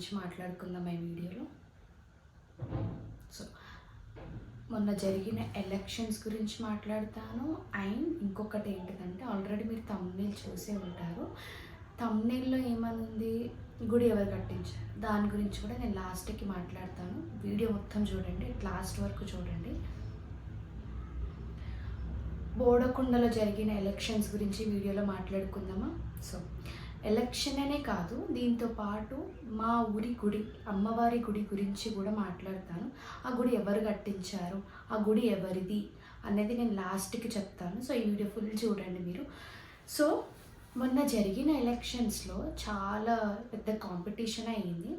గురించి మాట్లాడుకుందాం ఈ వీడియోలో. సో మొన్న జరిగిన ఎలక్షన్స్ గురించి మాట్లాడతాను. అండ్ ఇంకొకటి ఏంటిదంటే ఆల్రెడీ మీరు తమ్నేల్ చూసే ఉంటారు. తమ్నేల్లో ఏమనుంది? గుడి ఎవరు కట్టించారు? దాని గురించి కూడా నేను లాస్ట్కి మాట్లాడతాను. వీడియో మొత్తం చూడండి లాస్ట్ వరకు చూడండి. బోడకొండలో జరిగిన ఎలక్షన్స్ గురించి వీడియోలో మాట్లాడుకుందామా? సో ఎలక్షన్ అనే కాదు దీంతో పాటు మా ఊరి గుడి అమ్మవారి గుడి గురించి కూడా మాట్లాడతాను. ఆ గుడి ఎవరు కట్టించారు? ఆ గుడి ఎవరిది? అనేది నేను లాస్ట్కి చెప్తాను. సో ఈ వీడియో ఫుల్ చూడండి మీరు. సో మొన్న జరిగిన ఎలక్షన్స్లో చాలా పెద్ద కాంపిటీషన్ అయ్యింది.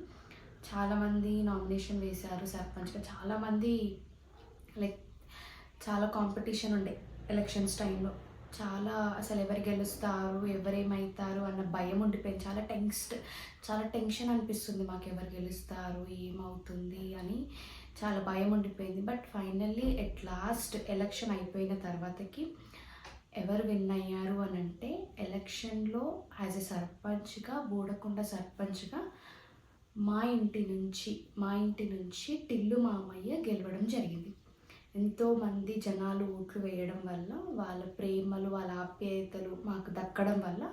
చాలామంది నామినేషన్ వేశారు సర్పంచ్గా. చాలామంది లైక్ చాలా కాంపిటీషన్ ఉండే ఎలక్షన్స్ టైంలో. చాలా అసలు ఎవరు గెలుస్తారు ఎవరేమవుతారు అన్న భయం ఉండిపోయింది. చాలా టెన్స్డ్ చాలా టెన్షన్ అనిపిస్తుంది మాకు ఎవరు గెలుస్తారు ఏమవుతుంది అని. చాలా భయం ఉండిపోయింది. But finally at last election అయిపోయిన తర్వాతకి ఎవరు విన్ అయ్యారు అని అంటే ఎలక్షన్లో యాజ్ ఎ సర్పంచ్గా బూడకుండా సర్పంచ్గా మా ఇంటి నుంచి మా ఇంటి నుంచి టిల్లు మామయ్య గెలవడం జరిగింది. ఎంతోమంది జనాలు ఓట్లు వేయడం వల్ల వాళ్ళ ప్రేమలు వాళ్ళ ఆప్యాయతలు మాకు దక్కడం వల్ల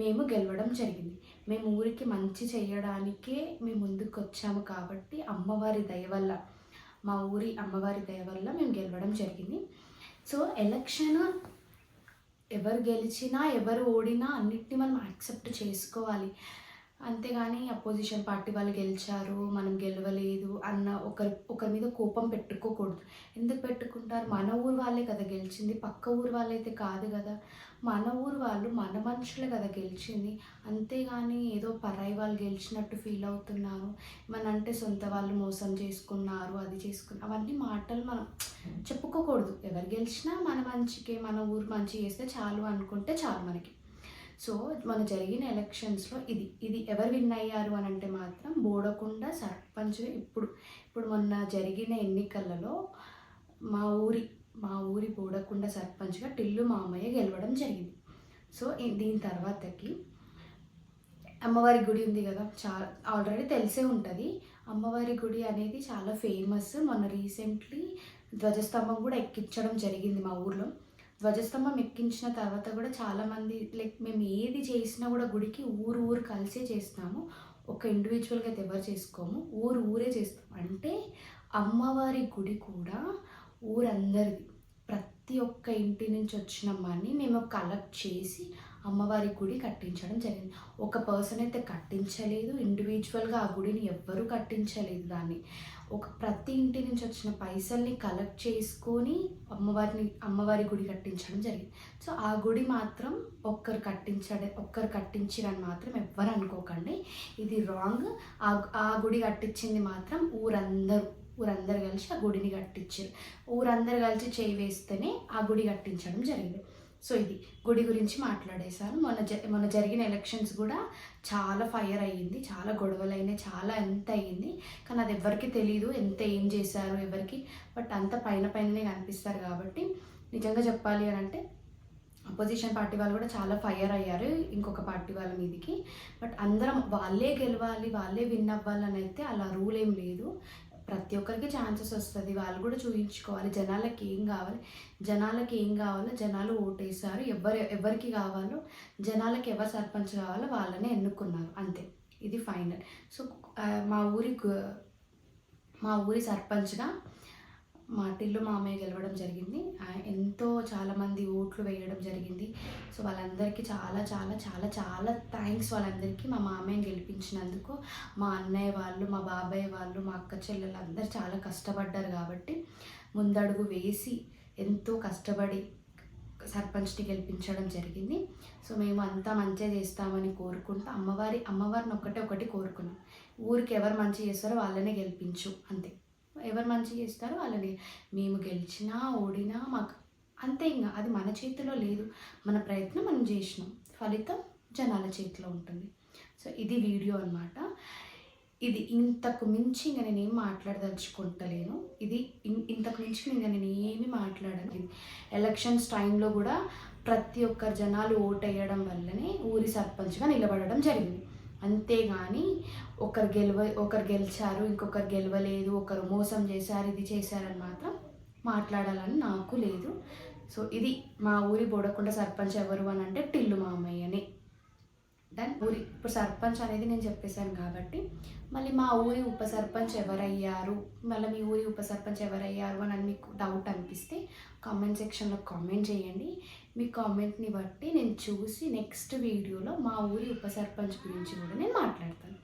మేము గెలవడం జరిగింది. మేము ఊరికి మంచి చేయడానికే మేము ముందుకు వచ్చాము కాబట్టి అమ్మవారి దయ వల్ల మా ఊరి అమ్మవారి దయ వల్ల మేము గెలవడం జరిగింది. సో ఎలక్షన్ ఎవరు గెలిచినా ఎవరు ఓడినా అన్నిటిని మనం యాక్సెప్ట్ చేసుకోవాలి. అంతేగాని అపోజిషన్ పార్టీ వాళ్ళు గెలిచారు మనం గెలవలేదు అన్న ఒకరి ఒకరి మీద కోపం పెట్టుకోకూడదు. ఎందుకు పెట్టుకుంటారు? మన ఊరు వాళ్ళే కదా గెలిచింది. పక్క ఊరు వాళ్ళైతే కాదు కదా. మన ఊరు వాళ్ళు మన మనుషులే కదా గెలిచింది. అంతేగాని ఏదో పరాయి వాళ్ళు గెలిచినట్టు ఫీల్ అవుతున్నారు. మన అంటే సొంత వాళ్ళు మోసం చేసుకున్నారు అది చేసుకున్నారు. అవన్నీ మాటలు మనం చెప్పుకోకూడదు. ఎవరు గెలిచినా మన మంచికే మన ఊరు మంచి చేస్తే చాలు అనుకుంటే చాలు మనకి. సో మన జరిగిన ఎలక్షన్స్లో ఇది ఇది ఎవరు విన్ అయ్యారు అని అంటే మాత్రం బోడకొండ సర్పంచ్ ఇప్పుడు ఇప్పుడు మొన్న జరిగిన ఎన్నికలలో మా ఊరి మా ఊరి బోడకొండ సర్పంచ్గా టిల్లు మామయ్య గెలవడం జరిగింది. సో దీని తర్వాతకి అమ్మవారి గుడి ఉంది కదా చాలా ఆల్రెడీ తెలిసే ఉంటుంది. అమ్మవారి గుడి అనేది చాలా ఫేమస్. మొన్న రీసెంట్లీ ధ్వజస్తంభం కూడా ఎక్కించడం జరిగింది మా ఊర్లో. ధ్వజస్తంభం ఎక్కించిన తర్వాత కూడా చాలామంది లైక్ మేము ఏది చేసినా కూడా గుడికి ఊరు ఊరు కలిసే చేస్తాము. ఒక ఇండివిజువల్గా అయితే ఎవరు చేసుకోము. ఊరు ఊరే చేస్తాం. అంటే అమ్మవారి గుడి కూడా ఊరందరిది. ప్రతి ఒక్క ఇంటి నుంచి వచ్చిన మనీ మేము కలెక్ట్ చేసి అమ్మవారి గుడి కట్టించడం జరిగింది. ఒక పర్సన్ అయితే కట్టించలేదు. ఇండివిజువల్గా ఆ గుడిని ఎవ్వరూ కట్టించలేదు దాన్ని. ఒక ప్రతి ఇంటి నుంచి వచ్చిన పైసల్ని కలెక్ట్ చేసుకొని అమ్మవారిని అమ్మవారి గుడి కట్టించడం జరిగింది. సో ఆ గుడి మాత్రం ఒక్కరు కట్టించడం ఒక్కరు కట్టించిరని మాత్రం ఎవ్వరు అనుకోకండి. ఇది రాంగ్ ఆ ఆ గుడి కట్టించింది మాత్రం ఊరందరూ ఊరందరు కలిసి ఆ గుడిని కట్టించారు. ఊరందరు కలిసి చేయి వేస్తేనే ఆ గుడి కట్టించడం జరిగింది. సో ఇది గుడి గురించి మాట్లాడేశాను మొన్న జ మొన్న జరిగిన ఎలక్షన్స్ కూడా చాలా ఫైర్ అయ్యింది. చాలా గొడవలు అయినాయి చాలా ఎంత అయ్యింది. కానీ అది ఎవరికి తెలియదు ఎంత ఏం చేశారు ఎవరికి. బట్ అంత పైన పైననే కనిపిస్తారు కాబట్టి నిజంగా చెప్పాలి అని అంటే అపోజిషన్ పార్టీ వాళ్ళు కూడా చాలా ఫైర్ అయ్యారు. ఇంకొక పార్టీ వాళ్ళ మీదకి. బట్ అందరం వాళ్ళే గెలవాలి వాళ్ళే విన్ అవ్వాలని అయితే అలా రూల్ ఏం లేదు. ప్రతి ఒక్కరికి ఛాన్సెస్ వస్తుంది. వాళ్ళు కూడా చూపించుకోవాలి జనాలకి ఏం కావాలి? జనాలకి ఏం కావాలో జనాలు ఓటేశారు. ఎవరు ఎవరికి కావాలో జనాలకి ఎవరు సర్పంచ్ కావాలో వాళ్ళనే ఎన్నుకున్నారు. అంతే. ఇది ఫైనల్. సో మా ఊరి మా ఊరి సర్పంచ్గా మా టిల్లు మామయ్య గెలవడం జరిగింది. ఎంతో చాలామంది ఓట్లు వేయడం జరిగింది. సో వాళ్ళందరికీ చాలా చాలా చాలా చాలా థ్యాంక్స్ వాళ్ళందరికీ మా మామయ్య గెలిపించినందుకు. మా అన్నయ్య వాళ్ళు మా బాబాయ్ వాళ్ళు మా అక్క చెల్లెలు అందరూ చాలా కష్టపడ్డారు కాబట్టి ముందడుగు వేసి ఎంతో కష్టపడి సర్పంచ్ని గెలిపించడం జరిగింది. సో మేము అంతా మంచిగా చేస్తామని కోరుకుంటూ అమ్మవారి అమ్మవారిని ఒక్కటే ఒకటి కోరుకున్నాం. ఊరికి ఎవరు మంచి చేస్తారో వాళ్ళనే గెలిపించు అంతే. ఎవరు మంచి చేస్తారో వాళ్ళని మేము గెలిచినా ఓడినా మాకు అంతే ఇంకా. అది మన చేతిలో లేదు. మన ప్రయత్నం మనం చేసినాం. ఫలితం జనాల చేతిలో ఉంటుంది. సో ఇది వీడియో అన్నమాట. ఇది ఇంతకు మించి ఇంకా నేను ఏం మాట్లాడదలుచుకుంటలేను. ఇది ఇంతకు మించి ఇంకా నేను ఏమి మాట్లాడను ఎలక్షన్స్ టైంలో కూడా ప్రతి ఒక్కరు జనాలు ఓటు వేయడం వల్లనే ఊరి సర్పంచ్గా నిలబడడం జరిగింది. అంతేగాని ఒకరు గెలవ ఒకరు గెలిచారు ఇంకొకరు గెలవలేదు ఒకరు మోసం చేశారు ఇది చేశారని మాత్రం మాట్లాడాలని నాకు లేదు. సో ఇది మా ఊరి బోడకుండా సర్పంచ్ ఎవరు అని అంటే టిల్లు మామయ్యనే. దెన్ ఊరి ఇప్పుడు సర్పంచ్ అనేది నేను చెప్పేశాను కాబట్టి మళ్ళీ మా ఊరి ఉప సర్పంచ్ ఎవరయ్యారు? మళ్ళీ మీ ఊరి ఉప సర్పంచ్ ఎవరయ్యారు అని మీకు డౌట్ అనిపిస్తే కామెంట్ సెక్షన్లో కామెంట్ చేయండి. మీ కామెంట్ని బట్టి నేను చూసి నెక్స్ట్ వీడియోలో మా ఊరి ఉప సర్పంచ్ గురించి కూడా నేను మాట్లాడతాను.